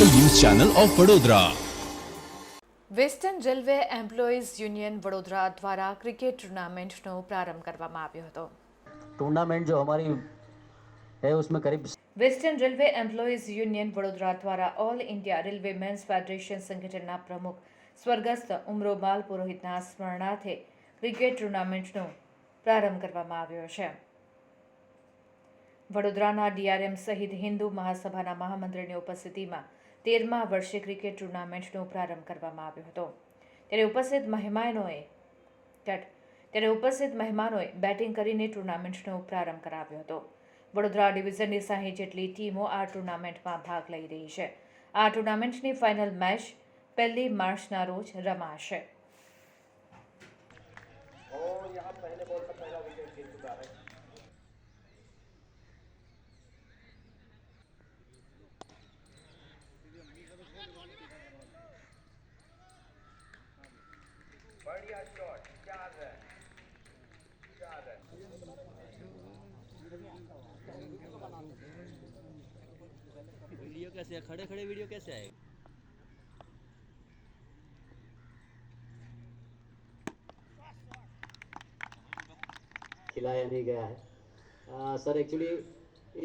local news channel of Vadodara Western Railway employees union Vadodara દ્વારા cricket ટુર્નામેન્ટનો પ્રારંભ કરવામાં આવ્યો હતો टूर्नामेंट जो हमारी है उसमें करीब Western Railway employees union Vadodara દ્વારા All India Railway men's federation સંગઠનના પ્રમુખ સ્વર્ગસ્થ ઉમરોબાલ પુરોહિતના સ્મરણાર્થે ક્રિકેટ ટુર્નામેન્ટનો પ્રારંભ કરવામાં આવ્યો છે વડોદરાના ડીઆરએમ સહિત હિન્દુ મહાસભાના મહામંત્રીની ઉપસ્થિતિમાં તેરમા વર્ષે ક્રિકેટ ટુર્નામેન્ટનો પ્રારંભ કરવામાં આવ્યો હતો ત્યારે ઉપસ્થિત મહેમાનોએ ત્યારે ઉપસ્થિત મહેમાનોએ બેટિંગ કરીને ટુર્નામેન્ટનો પ્રારંભ કરાવ્યો હતો વડોદરા ડિવિઝનની સાહી જેટલી ટીમો આ ટુર્નામેન્ટમાં ભાગ લઈ રહી છે આ ટુર્નામેન્ટની ફાઇનલ મેચ પહેલી માર્ચના રોજ રમાશે और यहाँ पहले बॉल पर पहला विकेट गिर चुका है वीडियो कैसे है खड़े खड़े वीडियो कैसे आए खिलाया नहीं गया है आ, सर एक्चुअली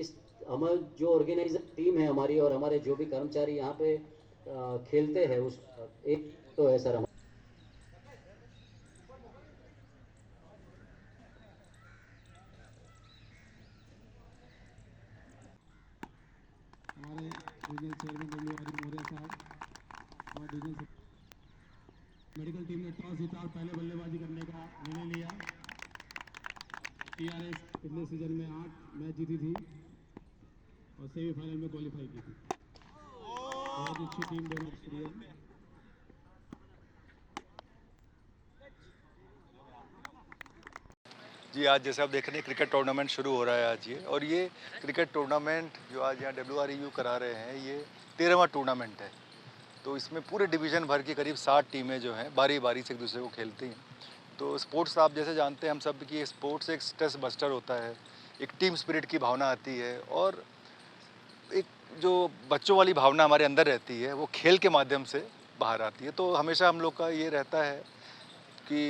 इस हमारे जो ऑर्गेनाइजर टीम है हमारी और हमारे जो भी कर्मचारी यहाँ पे आ, खेलते हैं उस एक तो है सर हमारे diesel chairman W Hari Maurya साहब और डीजल मेडिकल टीम ने टॉस जीता और पहले बल्लेबाजी करने का निर्णय लिया टीआरएस पिछले सीजन में आठ मैच जीती थी और सेमीफाइनल में क्वालिफाई की थी बहुत अच्छी टीम शुक्रिया जी आज जैसे आप देख रहे हैं क्रिकेट टूर्नामेंट शुरू हो रहा है आज ये और ये क्रिकेट टूर्नामेंट जो आज यहाँ डब्ल्यू e करा रहे हैं ये तेरहवा टूर्नामेंट है तो इसमें पूरे डिवीज़न भर की करीब साठ टीमें जो हैं बारी बारी से एक दूसरे को खेलती हैं तो स्पोर्ट्स आप जैसे जानते हैं हम सब कि स्पोर्ट्स एक स्ट्रेस बस्टर होता है एक टीम स्पिरिट की भावना आती है और एक जो बच्चों वाली भावना हमारे अंदर रहती है वो खेल के माध्यम से बाहर आती है तो हमेशा हम लोग का ये रहता है कि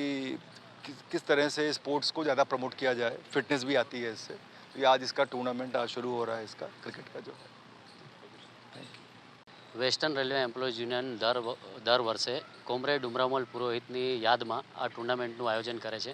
कि, किस तरह से स्पोर्ट्स को ज़्यादा प्रमोट किया जाए फिटनेस भी आती है इससे तो ये आज इसका टूर्नामेंट आज शुरू हो रहा है इसका क्रिकेट का जो है વેસ્ટર્ન રેલવે એમ્પ્લોઈઝ યુનિયન દર દર વર્ષે કોમરેડ ડુમરામોલ પુરોહિતની યાદમાં આ ટુર્નામેન્ટનું આયોજન કરે છે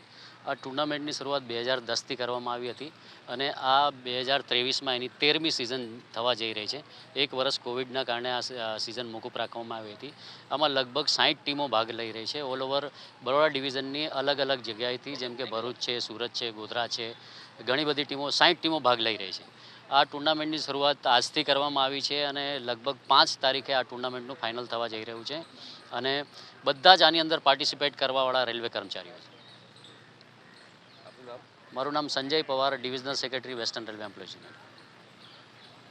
આ ટુર્નામેન્ટની શરૂઆત બે હજાર દસથી કરવામાં આવી હતી અને આ બે હજાર ત્રેવીસમાં એની તેરમી સિઝન થવા જઈ રહી છે એક વર્ષ કોવિડના કારણે આ સિઝન મોકૂફ રાખવામાં આવી હતી આમાં લગભગ સાઠ ટીમો ભાગ લઈ રહી છે ઓલ ઓવર બરોડા ડિવિઝનની અલગ અલગ જગ્યાએથી જેમ કે ભરૂચ છે સુરત છે ગોધરા છે ઘણી બધી ટીમો સાઠ ટીમો ભાગ લઈ રહી છે આ ટુર્નામેન્ટની શરૂઆત આજથી કરવામાં આવી છે અને લગભગ પાંચ તારીખે આ ટુર્નામેન્ટનું ફાઇનલ થવા જઈ રહ્યું છે અને બધા જ આની અંદર પાર્ટિસિપેટ કરવાવાળા રેલવે કર્મચારીઓ છે મારું નામ Sanjay Pawar divisional secretary Western Railway employees